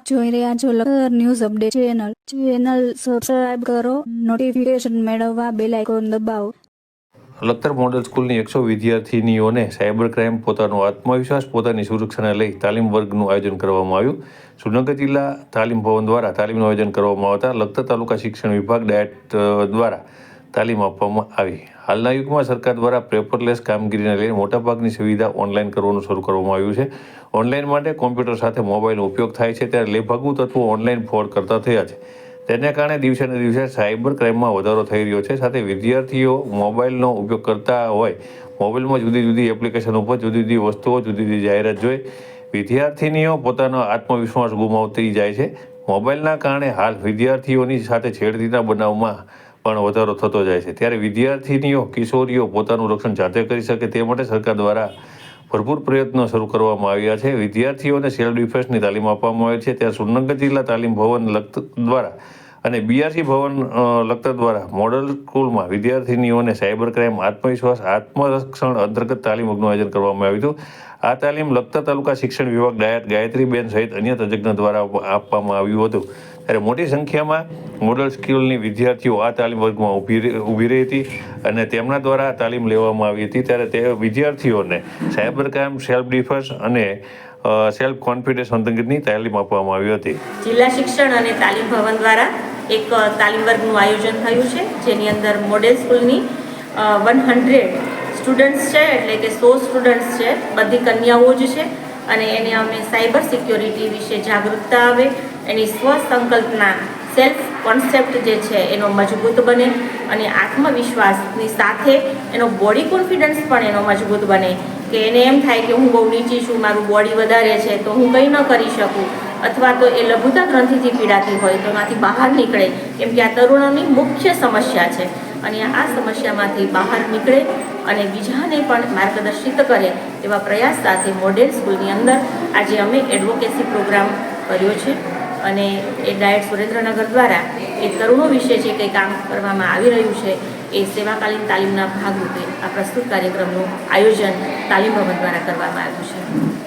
આપ જોઈ રહ્યા છો લખર news update channel. Channel subscribe કરો નોટિફિકેશન મેળવવા બેલ આઇકોન દબાવો. લખતર મોડલ સ્કૂલની એકસો વિદ્યાર્થીનીઓને સાયબર ક્રાઇમ પોતાનો આત્મવિશ્વાસ, પોતાની સુરક્ષાને લઈ તાલીમ વર્ગનું આયોજન કરવામાં આવ્યું. સુરનગર જિલ્લા તાલીમ ભવન દ્વારા તાલીમનું આયોજન કરવામાં આવતા લખતર તાલુકા શિક્ષણ વિભાગ ડાયટ દ્વારા તાલીમ આપવામાં આવી. હાલના યુગમાં સરકાર દ્વારા પેપરલેસ કામગીરીને લઈને મોટાભાગની સુવિધા ઓનલાઈન કરવાનું શરૂ કરવામાં આવ્યું છે. ઓનલાઈન માટે કોમ્પ્યુટર સાથે મોબાઈલનો ઉપયોગ થાય છે, ત્યારે લેભાગુ તત્વો ઓનલાઈન ફ્રોડ કરતા થયા છે. તેને કારણે દિવસે ને દિવસે સાયબર ક્રાઇમમાં વધારો થઈ રહ્યો છે. સાથે વિદ્યાર્થીઓ મોબાઈલનો ઉપયોગ કરતા હોય, મોબાઈલમાં જુદી જુદી એપ્લિકેશન ઉપર જુદી જુદી વસ્તુઓ, જુદી જુદી જાહેરાત જોઈ વિદ્યાર્થીનીઓ પોતાનો આત્મવિશ્વાસ ગુમાવતી જાય છે. મોબાઈલના કારણે હાલ વિદ્યાર્થીઓની સાથે છેડતીના બનાવમાં પણ વધારો થતો જાય છે. ત્યારે વિદ્યાર્થીનીઓ, કિશોરીઓ પોતાનું રક્ષણ જાતે કરી શકે તે માટે સરકાર દ્વારા ભરપૂર પ્રયત્નો શરૂ કરવામાં આવ્યા છે. વિદ્યાર્થીઓને સેલ્ફ ડિફેન્સની તાલીમ આપવામાં આવે છે. ત્યારે સુરનગર જિલ્લા તાલીમ ભવન દ્વારા અને બીઆરસી ભવન અ, લખતર દ્વારા મોડલ સ્કૂલમાં વિદ્યાર્થીનીઓને સાયબર ક્રાઇમ આત્મવિશ્વાસ આત્મરક્ષણ અંતર્ગત તાલીમ વર્ગનું આયોજન કરવામાં આવ્યું હતું. આ તાલીમ લખતર તાલુકા શિક્ષણ વિભાગ ડાયટ ગાયત્રીબેન સહિત અન્ય તજજ્ઞ દ્વારા આપવામાં આવ્યું હતું. ત્યારે મોટી સંખ્યામાં મોડલ સ્કૂલની વિદ્યાર્થીઓ આ તાલીમ વર્ગમાં ઊભી ઊભી રહી હતી અને તેમના દ્વારા તાલીમ લેવામાં આવી હતી. ત્યારે તે વિદ્યાર્થીઓને સાયબર ક્રાઇમ સેલ્ફ ડિફેન્સ અને સેલ્ફ કોન્ફિડન્સ અંતર્ગતની તાલીમ આપવામાં આવી હતી. જિલ્લા શિક્ષણ અને તાલીમ ભવન દ્વારા એક તાલીમ વર્ગનું આયોજન થયું છે, જેની અંદર મોડેલ સ્કૂલની વન હંડ્રેડ સ્ટુડન્ટ્સ છે, એટલે કે સો સ્ટુડન્ટ્સ છે, બધી કન્યાઓ જ છે, અને એને અમે સાયબર સિક્યોરિટી વિશે જાગૃતતા આવે, એની સ્વ સંકલ્પના સેલ્ફ કોન્સેપ્ટ જે છે, એનો મજબૂત બને, અને આત્મવિશ્વાસની સાથે એનો બોડી કોન્ફિડન્સ પણ એનો મજબૂત બને, કે એને એમ થાય કે હું બહુ નીચી છું, મારું બોડી વધારે છે, તો હું કંઈ ન કરી શકું અથવા તો એ લઘુતા ગ્રંથિથી પીડાતી હોય તો એમાંથી બહાર નીકળે, કેમ કે આ તરુણોની મુખ્ય સમસ્યા છે. અને આ સમસ્યામાંથી બહાર નીકળે અને બીજાને પણ માર્ગદર્શિત કરે એવા પ્રયાસ સાથે મોડેલ સ્કૂલની અંદર આજે અમે એડવોકેસી પ્રોગ્રામ કર્યો છે. અને એ ડાયટ સુરેન્દ્રનગર દ્વારા એ તરુણો વિશે જે કંઈ કામ કરવામાં આવી રહ્યું છે, એ સેવાકાલીન તાલીમના ભાગરૂપે આ પ્રસ્તુત કાર્યક્રમનું આયોજન તાલીમ ભવન દ્વારા કરવામાં આવ્યું છે.